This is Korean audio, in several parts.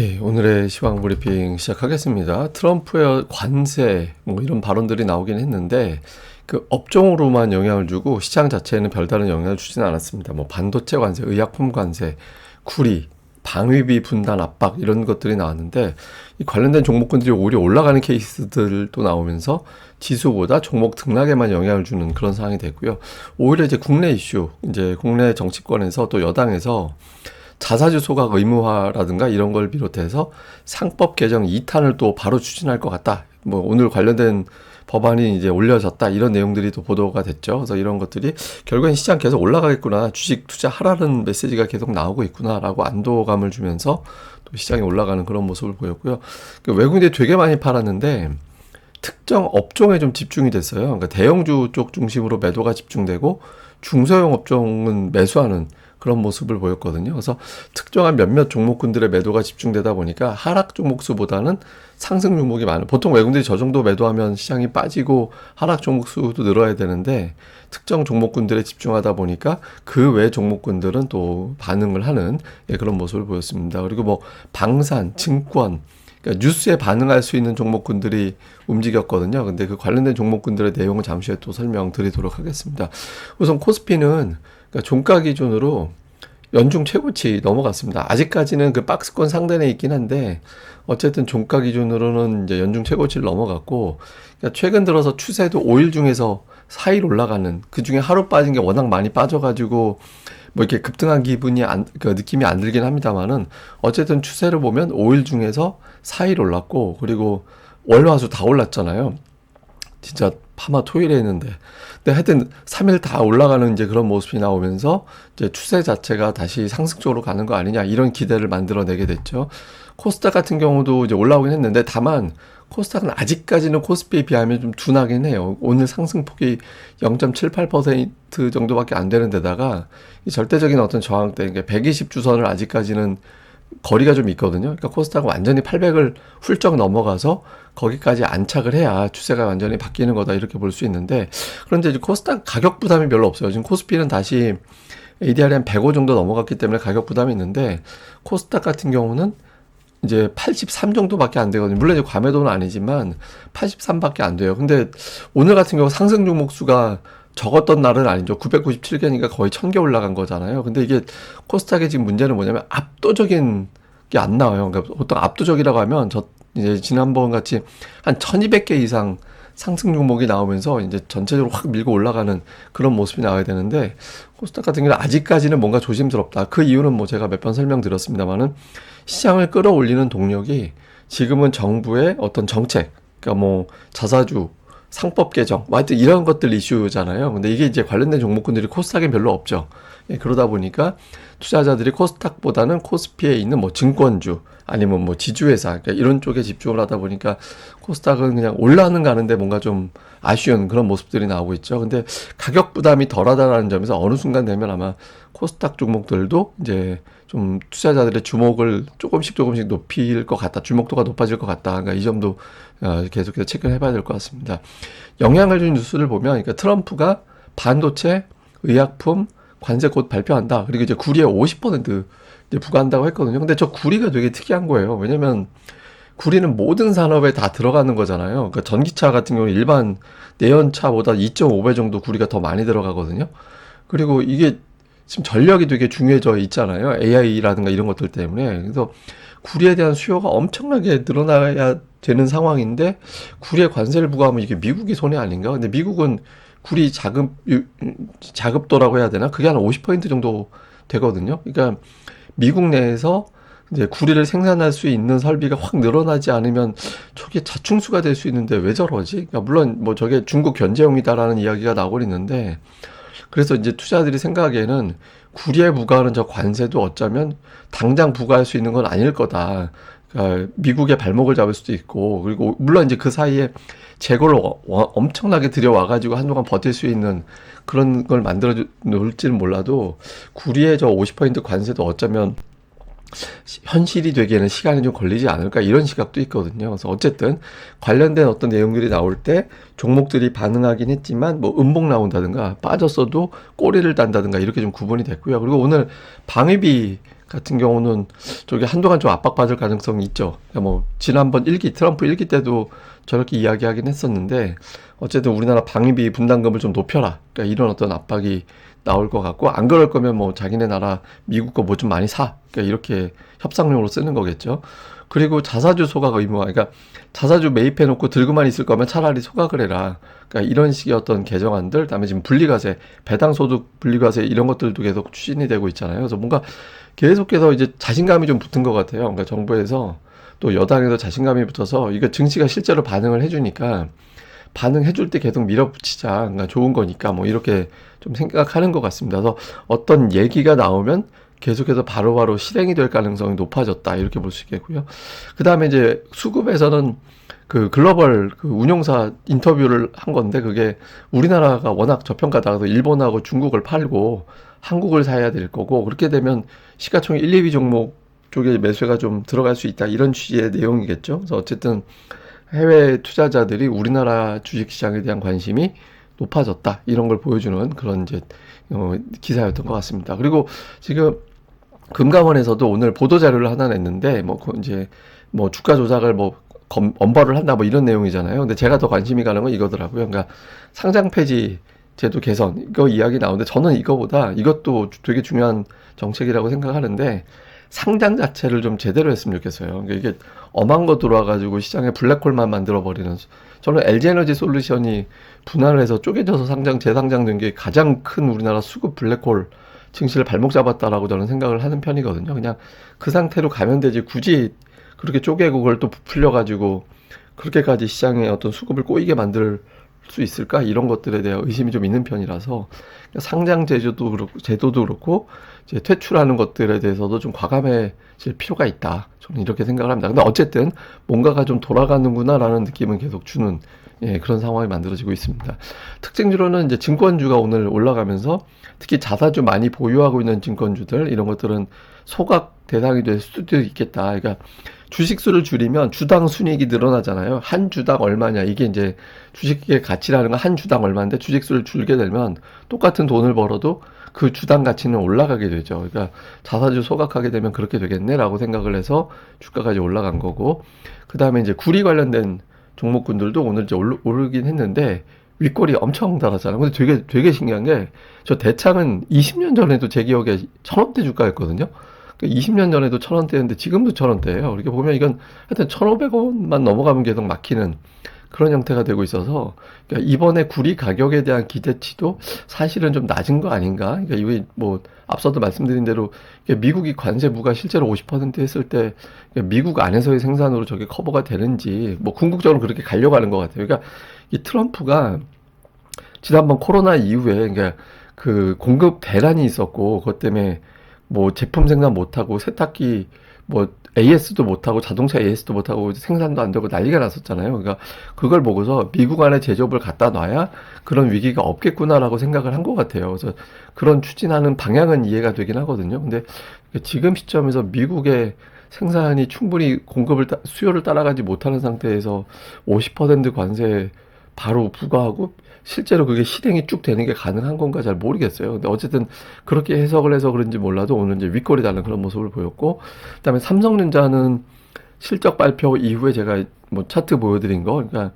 예, 오늘의 시황 브리핑 시작하겠습니다. 트럼프의 관세 뭐 이런 발언들이 나오긴 했는데 그 업종으로만 영향을 주고 시장 자체에는 별다른 영향을 주지는 않았습니다. 뭐 반도체 관세, 의약품 관세, 구리, 방위비 분단 압박 이런 것들이 나왔는데 이 관련된 종목군들이 오히려 올라가는 케이스들도 나오면서 지수보다 종목 등락에만 영향을 주는 그런 상황이 됐고요. 오히려 이제 국내 이슈, 이제 국내 정치권에서 또 여당에서 자사주 소각 의무화라든가 이런 걸 비롯해서 상법 개정 2탄을 또 바로 추진할 것 같다. 뭐 오늘 관련된 법안이 이제 올려졌다 이런 내용들이 또 보도가 됐죠. 그래서 이런 것들이 결국엔 시장 계속 올라가겠구나 주식 투자하라는 메시지가 계속 나오고 있구나라고 안도감을 주면서 또 시장이 올라가는 그런 모습을 보였고요. 그 외국인들이 되게 많이 팔았는데 특정 업종에 좀 집중이 됐어요. 그러니까 대형주 쪽 중심으로 매도가 집중되고 중소형 업종은 매수하는 그런 모습을 보였거든요. 그래서 특정한 몇몇 종목군들의 매도가 집중되다 보니까 하락 종목수보다는 상승 종목이 많은. 보통 외국인들이 저 정도 매도하면 시장이 빠지고 하락 종목수도 늘어야 되는데 특정 종목군들에 집중하다 보니까 그 외 종목군들은 또 반응을 하는 예, 그런 모습을 보였습니다. 그리고 뭐 방산, 증권, 그러니까 뉴스에 반응할 수 있는 종목군들이 움직였거든요. 근데 그 관련된 종목군들의 내용을 잠시 후에 또 설명드리도록 하겠습니다. 우선 코스피는 그러니까 종가 기준으로 연중 최고치 넘어갔습니다. 아직까지는 그 박스권 상단에 있긴 한데 어쨌든 종가 기준으로는 이제 연중 최고치를 넘어갔고 그러니까 최근 들어서 추세도 5일 중에서 4일 올라가는 그 중에 하루 빠진 게 워낙 많이 빠져가지고 뭐 이렇게 급등한 기분이 안, 그 느낌이 안 들긴 합니다만은 어쨌든 추세를 보면 5일 중에서 4일 올랐고 그리고 월화수 다 올랐잖아요. 진짜 파마 토일에 했는데. 근데 하여튼 3일 다 올라가는 이제 그런 모습이 나오면서 이제 추세 자체가 다시 상승적으로 가는 거 아니냐 이런 기대를 만들어내게 됐죠. 코스닥 같은 경우도 이제 올라오긴 했는데 다만 코스닥은 아직까지는 코스피에 비하면 좀 둔하긴 해요. 오늘 상승폭이 0.78% 정도밖에 안 되는 데다가 이 절대적인 어떤 저항대, 그러니까 120 주선을 아직까지는 거리가 좀 있거든요. 그러니까 코스닥은 완전히 800을 훌쩍 넘어가서 거기까지 안착을 해야 추세가 완전히 바뀌는 거다 이렇게 볼 수 있는데 그런데 이제 코스닥 가격 부담이 별로 없어요. 지금 코스피는 다시 ADR이 한 105 정도 넘어갔기 때문에 가격 부담이 있는데 코스닥 같은 경우는 이제 83 정도밖에 안 되거든요. 물론 이제 과매도는 아니지만 83밖에 안 돼요. 근데 오늘 같은 경우 상승 종목 수가 적었던 날은 아니죠. 997개니까 거의 1000개 올라간 거잖아요. 근데 이게 코스닥의 지금 문제는 뭐냐면 압도적인 게 안 나와요. 그러니까 보통 압도적이라고 하면 저 이제 지난번 같이 한 1200개 이상 상승 종목이 나오면서 이제 전체적으로 확 밀고 올라가는 그런 모습이 나와야 되는데 코스닥 같은 경우는 아직까지는 뭔가 조심스럽다. 그 이유는 뭐 제가 몇 번 설명드렸습니다만은 시장을 끌어올리는 동력이 지금은 정부의 어떤 정책, 그러니까 뭐 자사주, 상법 개정, 뭐 하여튼 이런 것들 이슈잖아요. 근데 이게 이제 관련된 종목군들이 코스닥에 별로 없죠. 예, 그러다 보니까 투자자들이 코스닥보다는 코스피에 있는 뭐 증권주 아니면 뭐 지주회사 그러니까 이런 쪽에 집중을 하다 보니까 코스닥은 그냥 올라는 가는데 뭔가 좀 아쉬운 그런 모습들이 나오고 있죠. 근데 가격 부담이 덜하다라는 점에서 어느 순간 되면 아마 코스닥 종목들도 이제 좀 투자자들의 주목을 조금씩 조금씩 높일 것 같다. 주목도가 높아질 것 같다. 그러니까 이 점도 어, 계속해서 체크를 해봐야 될 것 같습니다. 영향을 준 뉴스를 보면, 그러니까 트럼프가 반도체, 의약품, 관세 곧 발표한다. 그리고 이제 구리에 50% 이제 부과한다고 했거든요. 근데 저 구리가 되게 특이한 거예요. 왜냐면 구리는 모든 산업에 다 들어가는 거잖아요. 그러니까 전기차 같은 경우 일반 내연차보다 2.5배 정도 구리가 더 많이 들어가거든요. 그리고 이게 지금 전력이 되게 중요해져 있잖아요. AI라든가 이런 것들 때문에. 그래서 구리에 대한 수요가 엄청나게 늘어나야 되는 상황인데 구리에 관세를 부과하면 이게 미국이 손해 아닌가? 근데 미국은 구리 자급 자급도라고 해야 되나? 그게 한 50% 정도 되거든요. 그러니까 미국 내에서 이제 구리를 생산할 수 있는 설비가 확 늘어나지 않으면 저게 자충수가 될 수 있는데 왜 저러지? 그러니까 물론 뭐 저게 중국 견제용이다라는 이야기가 나오고 있는데 그래서 이제 투자들이 생각하기에는 구리에 부과하는 저 관세도 어쩌면 당장 부과할 수 있는 건 아닐 거다. 그러니까 미국의 발목을 잡을 수도 있고 그리고 물론 이제 그 사이에 재고를 엄청나게 들여와 가지고 한동안 버틸 수 있는 그런 걸 만들어 놓을지는 몰라도 구리의 저 50% 관세도 어쩌면 현실이 되기에는 시간이 좀 걸리지 않을까 이런 시각도 있거든요. 그래서 어쨌든 관련된 어떤 내용들이 나올 때 종목들이 반응하긴 했지만 뭐 음봉 나온다든가 빠졌어도 꼬리를 단다든가 이렇게 좀 구분이 됐고요. 그리고 오늘 방위비 같은 경우는 저게 한동안 좀 압박받을 가능성이 있죠. 그러니까 뭐 지난번 일기 트럼프 일기 때도 저렇게 이야기하긴 했었는데 어쨌든 우리나라 방위비 분담금을 좀 높여라. 그러니까 이런 어떤 압박이 나올 것 같고 안 그럴 거면 뭐 자기네 나라 미국 거 뭐 좀 많이 사. 그러니까 이렇게 협상용으로 쓰는 거겠죠. 그리고 자사주 소각 의무화. 그러니까 자사주 매입해 놓고 들고만 있을 거면 차라리 소각을 해라. 그러니까 이런 식의 어떤 개정안들, 그다음에 지금 분리과세, 배당소득 분리과세 이런 것들도 계속 추진이 되고 있잖아요. 그래서 뭔가 계속해서 이제 자신감이 좀 붙은 것 같아요. 그러니까 정부에서 또 여당에서 자신감이 붙어서 이거 증시가 실제로 반응을 해주니까 반응해줄 때 계속 밀어붙이자. 그러니까 좋은 거니까 뭐 이렇게 좀 생각하는 것 같습니다. 그래서 어떤 얘기가 나오면 계속해서 바로바로 실행이 될 가능성이 높아졌다. 이렇게 볼 수 있겠고요. 그 다음에 이제 수급에서는 그 글로벌 그 운용사 인터뷰를 한 건데 그게 우리나라가 워낙 저평가다. 그래서 일본하고 중국을 팔고 한국을 사야 될 거고 그렇게 되면 시가총액 1, 2위 종목 쪽에 매수가 좀 들어갈 수 있다. 이런 취지의 내용이겠죠. 그래서 어쨌든 해외 투자자들이 우리나라 주식시장에 대한 관심이 높아졌다. 이런 걸 보여주는 그런 이제 어, 기사였던 것 같습니다. 그리고 지금 금감원에서도 오늘 보도 자료를 하나 냈는데 뭐그 이제 뭐 주가 조작을 뭐 검, 엄벌을 한다 뭐 이런 내용이잖아요. 근데 제가 더 관심이 가는 건 이거더라고요. 그러니까 상장 폐지 제도 개선 이거 이야기 나오는데 저는 이거보다 이것도 되게 중요한 정책이라고 생각하는데 상장 자체를 좀 제대로 했으면 좋겠어요. 그러니까 이게 엄한 거 들어와가지고 시장에 블랙홀만 만들어버리는. 저는 LG에너지 솔루션이 분할을 해서 쪼개져서 상장, 재상장된 게 가장 큰 우리나라 수급 블랙홀 증시를 발목 잡았다라고 저는 생각을 하는 편이거든요. 그냥 그 상태로 가면 되지 굳이 그렇게 쪼개고 그걸 또 부풀려가지고 그렇게까지 시장에 어떤 수급을 꼬이게 만들 수 있을까? 이런 것들에 대한 의심이 좀 있는 편이라서 상장 제도도 그렇고, 제도도 그렇고, 이제 퇴출하는 것들에 대해서도 좀 과감해질 필요가 있다. 저는 이렇게 생각을 합니다. 근데 어쨌든 뭔가가 좀 돌아가는구나라는 느낌은 계속 주는 예, 그런 상황이 만들어지고 있습니다. 특징주로는 이제 증권주가 오늘 올라가면서 특히 자사주 많이 보유하고 있는 증권주들 이런 것들은 소각 대상이 될 수도 있겠다. 그러니까 주식 수를 줄이면 주당 순이익이 늘어나잖아요. 한 주당 얼마냐. 이게 이제 주식의 가치라는 건 한 주당 얼마인데 주식 수를 줄게 되면 똑같은 돈을 벌어도 그 주당 가치는 올라가게 되죠. 그러니까 자사주 소각하게 되면 그렇게 되겠네라고 생각을 해서 주가까지 올라간 거고. 그 다음에 이제 구리 관련된 종목군들도 오늘 이제 오르, 오르긴 했는데 윗골이 엄청 달았잖아요. 근데 되게 되게 신기한 게 저 대창은 20년 전에도 제 기억에 천 원대 주가였거든요. 20년 전에도 천 원대였는데 지금도 천 원대예요. 이렇게 보면 이건 하여튼 1,500원만 넘어가면 계속 막히는 그런 형태가 되고 있어서 그러니까 이번에 구리 가격에 대한 기대치도 사실은 좀 낮은 거 아닌가? 그러니까 이게 뭐 앞서도 말씀드린 대로 미국이 관세 부가 실제로 50% 했을 때 그러니까 미국 안에서의 생산으로 저게 커버가 되는지 뭐 궁극적으로 그렇게 가려고 하는 것 같아요. 그러니까 이 트럼프가 지난번 코로나 이후에 그러니까 그 공급 대란이 있었고 그것 때문에 뭐 제품 생산 못하고 세탁기 뭐 AS도 못하고 자동차 AS도 못하고 생산도 안 되고 난리가 났었잖아요. 그러니까 그걸 보고서 미국 안에 제조업을 갖다 놔야 그런 위기가 없겠구나라고 생각을 한 것 같아요. 그래서 그런 추진하는 방향은 이해가 되긴 하거든요. 근데 지금 시점에서 미국의 생산이 충분히 공급을 따- 수요를 따라가지 못하는 상태에서 50% 관세 바로 부과하고 실제로 그게 실행이 쭉 되는 게 가능한 건가 잘 모르겠어요. 근데 어쨌든 그렇게 해석을 해서 그런지 몰라도 오늘 이제 윗골이 달는 그런 모습을 보였고, 그다음에 삼성전자는 실적 발표 이후에 제가 뭐 차트 보여드린 거, 그러니까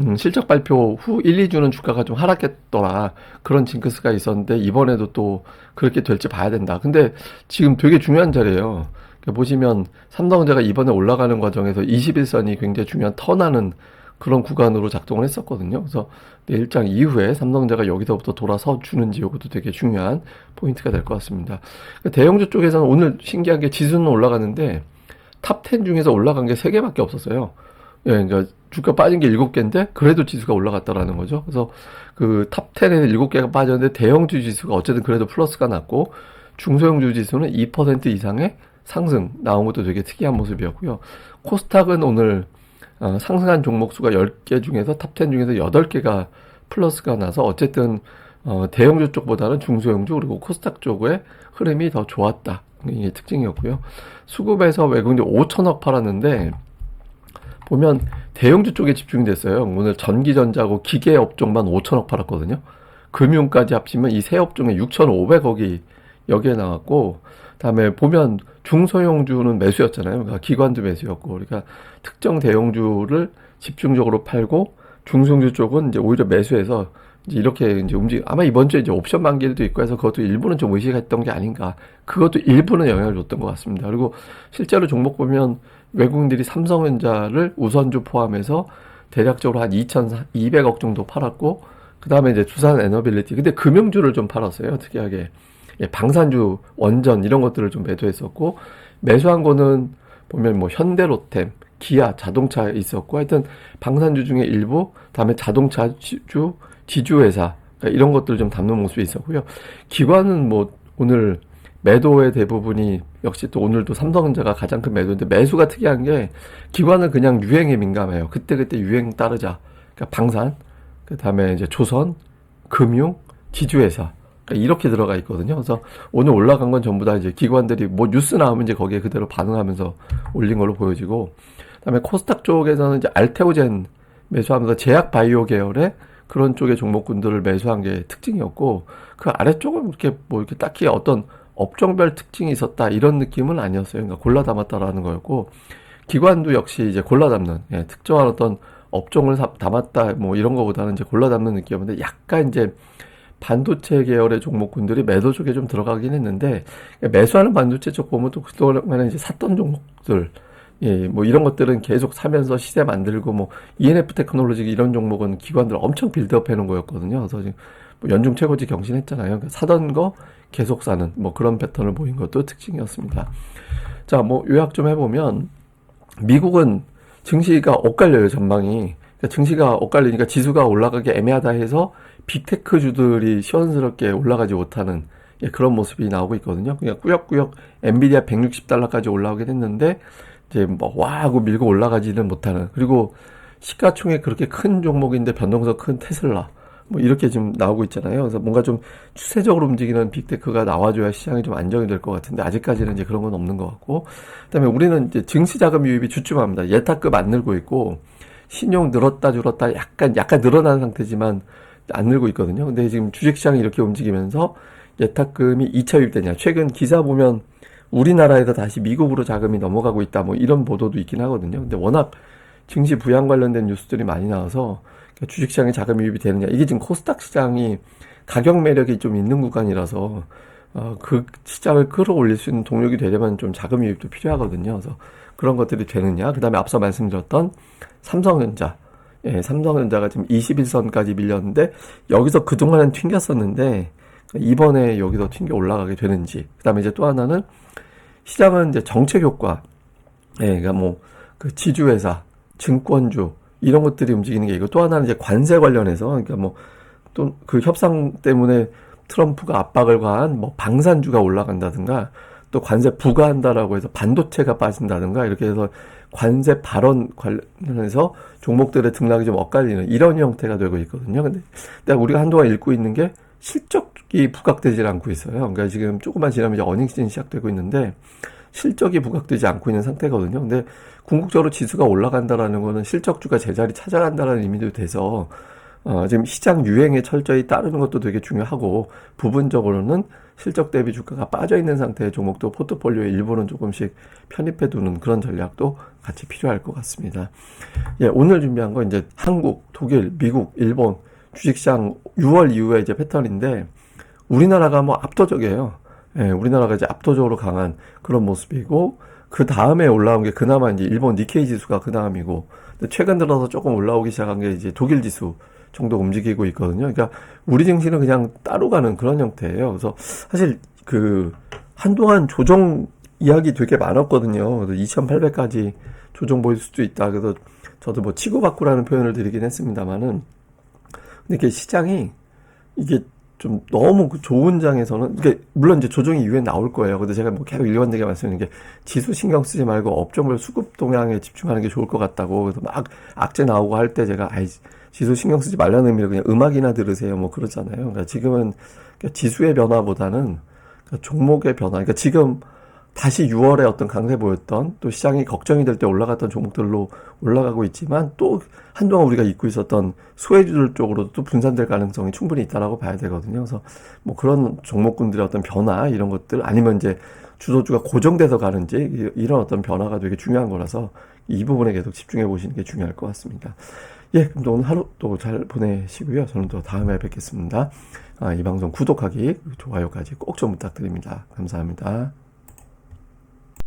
음, 실적 발표 후 1, 2주는 주가가 좀 하락했더라. 그런 징크스가 있었는데 이번에도 또 그렇게 될지 봐야 된다. 근데 지금 되게 중요한 자리예요. 그러니까 보시면 삼성전자가 이번에 올라가는 과정에서 21선이 굉장히 중요한 턴하는 그런 구간으로 작동을 했었거든요. 그래서 내일장 이후에 삼성전자가 여기서부터 돌아서 주는지 이것도 되게 중요한 포인트가 될 것 같습니다. 그러니까 대형주 쪽에서는 오늘 신기한 게 지수는 올라가는데 탑 10 중에서 올라간 게 3개밖에 없었어요. 예, 그러니까 주가 빠진 게 7개인데 그래도 지수가 올라갔다라는 거죠. 그래서 그 탑 10에는 7개가 빠졌는데 대형주 지수가 어쨌든 그래도 플러스가 났고 중소형주 지수는 2% 이상의 상승 나온 것도 되게 특이한 모습이었고요. 코스닥은 오늘 어, 상승한 종목 수가 10개 중에서 탑10 중에서 8개가 플러스가 나서 어쨌든 어, 대형주 쪽보다는 중소형주 그리고 코스닥 쪽의 흐름이 더 좋았다. 이게 특징이었고요. 수급에서 외국인들 5천억 팔았는데 보면 대형주 쪽에 집중이 됐어요. 오늘 전기전자고 기계 업종만 5천억 팔았거든요. 금융까지 합치면 이 세 업종에 6,500억이 여기에 나왔고 그다음에 보면 중소형주는 매수였잖아요. 그러니까 기관도 매수였고 그러니까 특정 대형주를 집중적으로 팔고 중소형주 쪽은 이제 오히려 매수해서 이제 이렇게 이제 움직 아마 이번 주에 이제 옵션 만기일도 있고 해서 그것도 일부는 좀 의식했던 게 아닌가. 그것도 일부는 영향을 줬던 것 같습니다. 그리고 실제로 종목 보면 외국인들이 삼성전자를 우선주 포함해서 대략적으로 한 2,200억 정도 팔았고 그 다음에 이제 두산 에너빌리티. 근데 금융주를 좀 팔았어요. 특이하게. 예, 방산주, 원전 이런 것들을 좀 매도했었고 매수한 거는 보면 뭐 현대로템, 기아, 자동차 있었고 하여튼 방산주 중에 일부, 다음에 자동차주, 지주회사 그러니까 이런 것들 좀 담는 모습이 있었고요. 기관은 뭐 오늘 매도의 대부분이 역시 또 오늘도 삼성전자가 가장 큰 매도인데 매수가 특이한 게 기관은 그냥 유행에 민감해요. 그때그때 유행 따르자. 그러니까 방산, 그 다음에 이제 조선, 금융, 지주회사. 그러니까 이렇게 들어가 있거든요. 그래서 오늘 올라간 건 전부 다 이제 기관들이 뭐 뉴스 나오면 이제 거기에 그대로 반응하면서 올린 걸로 보여지고, 그다음에 코스닥 쪽에서는 이제 알테오젠 매수하면서 제약 바이오 계열의 그런 쪽의 종목군들을 매수한 게 특징이었고, 그 아래쪽은 이렇게 뭐 이렇게 딱히 어떤 업종별 특징이 있었다 이런 느낌은 아니었어요. 그러니까 골라 담았다라는 거였고, 기관도 역시 이제 골라 담는 예, 특정한 어떤 업종을 담았다 뭐 이런 거보다는 이제 골라 담는 느낌이었는데 약간 이제 반도체 계열의 종목군들이 매도 쪽에 좀 들어가긴 했는데 매수하는 반도체 쪽 보면 또 그동안에 이제 샀던 종목들 예, 뭐 이런 것들은 계속 사면서 시세 만들고 뭐 ENF 테크놀로지 이런 종목은 기관들 엄청 빌드업 해놓은 거였거든요. 그래서 지금 뭐 연중 최고치 경신했잖아요. 그러니까 사던 거 계속 사는 뭐 그런 패턴을 보인 것도 특징이었습니다. 자, 뭐 요약 좀 해보면 미국은 증시가 엇갈려요 전망이. 그러니까 증시가 엇갈리니까 지수가 올라가기 애매하다 해서 빅테크주들이 시원스럽게 올라가지 못하는 예, 그런 모습이 나오고 있거든요. 그냥 꾸역꾸역 엔비디아 160달러까지 올라오긴 했는데 이제 뭐와 하고 밀고 올라가지는 못하는 그리고 시가총액 그렇게 큰 종목인데 변동성 큰 테슬라 뭐 이렇게 지금 나오고 있잖아요. 그래서 뭔가 좀 추세적으로 움직이는 빅테크가 나와줘야 시장이 좀 안정이 될 것 같은데 아직까지는 이제 그런 건 없는 것 같고 그다음에 우리는 이제 증시 자금 유입이 주춤합니다. 예탁급 안 늘고 있고 신용 늘었다 줄었다 약간 약간 늘어나는 상태지만 안 늘고 있거든요. 근데 지금 주식시장이 이렇게 움직이면서 예탁금이 2차 유입되냐. 최근 기사 보면 우리나라에서 다시 미국으로 자금이 넘어가고 있다. 뭐 이런 보도도 있긴 하거든요. 근데 워낙 증시 부양 관련된 뉴스들이 많이 나와서 주식시장에 자금 유입이 되느냐. 이게 지금 코스닥 시장이 가격 매력이 좀 있는 구간이라서 어, 그 시장을 끌어올릴 수 있는 동력이 되려면 좀 자금 유입도 필요하거든요. 그래서 그런 것들이 되느냐. 그 다음에 앞서 말씀드렸던 삼성전자. 예, 삼성전자가 지금 21선까지 밀렸는데 여기서 그동안은 튕겼었는데 이번에 여기서 튕겨 올라가게 되는지. 그 다음에 이제 또 하나는 시장은 이제 정책 효과. 예, 그러니까 뭐 그 지주회사, 증권주, 이런 것들이 움직이는 게 이거 또 하나는 이제 관세 관련해서 그러니까 뭐 또 그 협상 때문에 트럼프가 압박을 가한 뭐 방산주가 올라간다든가 또 관세 부과한다라고 해서 반도체가 빠진다든가 이렇게 해서 관세 발언 관련해서 종목들의 등락이 좀 엇갈리는 이런 형태가 되고 있거든요. 근데 우리가 한동안 읽고 있는 게 실적이 부각되질 않고 있어요. 그러니까 지금 조금만 지나면 이제 어닝 시즌 시작되고 있는데 실적이 부각되지 않고 있는 상태거든요. 근데 궁극적으로 지수가 올라간다라는 거는 실적주가 제자리 찾아간다라는 의미도 돼서 어, 지금 시장 유행에 철저히 따르는 것도 되게 중요하고 부분적으로는 실적 대비 주가가 빠져 있는 상태의 종목도 포트폴리오에 일부는 조금씩 편입해 두는 그런 전략도 같이 필요할 것 같습니다. 예, 오늘 준비한 거 이제 한국, 독일, 미국, 일본 주식시장 6월 이후에 이제 패턴인데 우리나라가 뭐 압도적이에요. 예, 우리나라가 이제 압도적으로 강한 그런 모습이고 그 다음에 올라온 게 그나마 이제 일본 니케이 지수가 그 다음이고 최근 들어서 조금 올라오기 시작한 게 이제 독일 지수 정도 움직이고 있거든요. 그러니까 우리 증시는 그냥 따로 가는 그런 형태예요. 그래서 사실 그 한동안 조정 이야기 되게 많았거든요. 그래서 2,800까지 조정 보일 수도 있다. 그래서 저도 뭐 치고받고라는 표현을 드리긴 했습니다만은 근데 이게 시장이 이게 좀 너무 그 좋은 장에서는 이게 물론 이제 조정이 이후에 나올 거예요. 근데 제가 뭐 계속 일관되게 말씀드리는 게 지수 신경 쓰지 말고 업종별 수급 동향에 집중하는 게 좋을 것 같다고 그래서 막 악재 나오고 할 때 제가 아이 지수 신경 쓰지 말라는 의미로 그냥 음악이나 들으세요. 뭐 그러잖아요. 그러니까 지금은 그러니까 지수의 변화보다는 그러니까 종목의 변화. 그러니까 지금 다시 6월에 어떤 강세 보였던 또 시장이 걱정이 될 때 올라갔던 종목들로 올라가고 있지만 또 한동안 우리가 잊고 있었던 소외주들 쪽으로도 또 분산될 가능성이 충분히 있다라고 봐야 되거든요. 그래서 뭐 그런 종목군들의 어떤 변화 이런 것들 아니면 이제 주도주가 고정돼서 가는지 이- 이런 어떤 변화가 되게 중요한 거라서 이 부분에 계속 집중해 보시는 게 중요할 것 같습니다. 예, 그럼 또 오늘 하루 또 잘 보내시고요. 저는 또 다음에 뵙겠습니다. 아, 이 방송 구독하기, 좋아요까지 꼭 좀 부탁드립니다. 감사합니다.